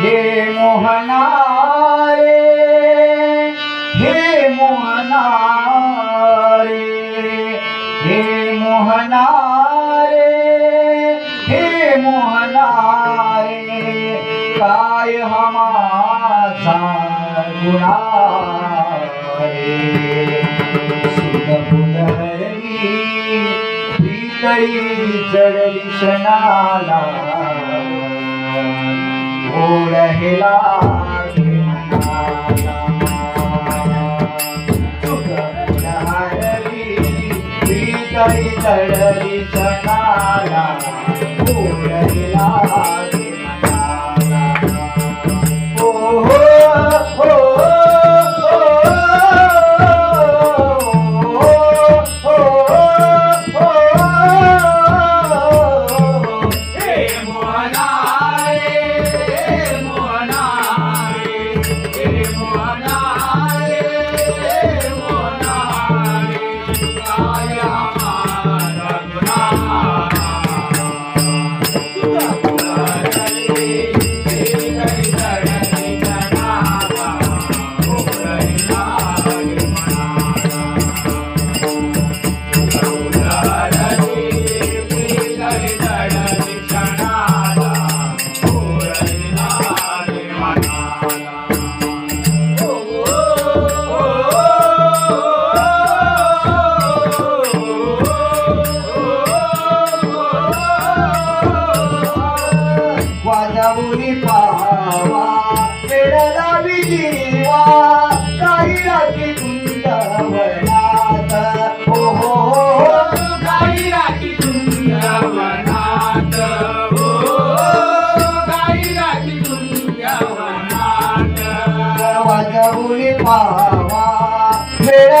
हे मोहना रे हे मोहना रे हे मोहना रे हे मोहना रे काय हमाचा गुणा रे सुख फुलहरी प्रीतई चढली क्षणाला चढली वाजावुनी पावा वेळ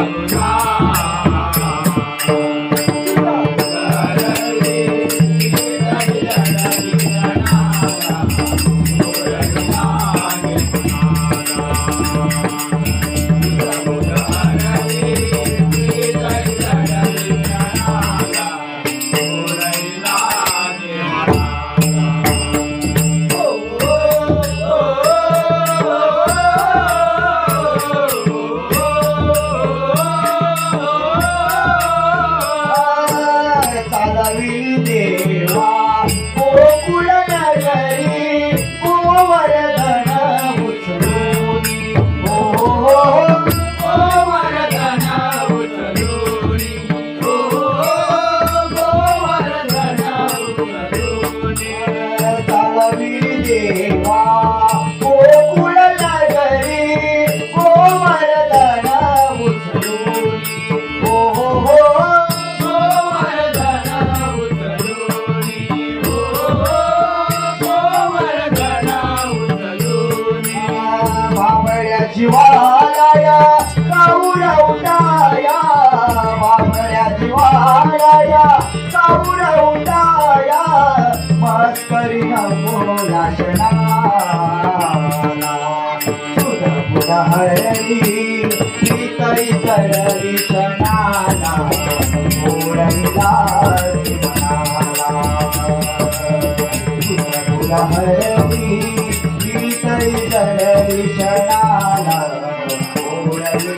God. holiday. जीवालया काऊर उठाया मस्करी नको सुधा पुढा हरली मी तरी चढली क्षणाला ओढला मनाला. तुला मी तरी चढली शणाला ओढली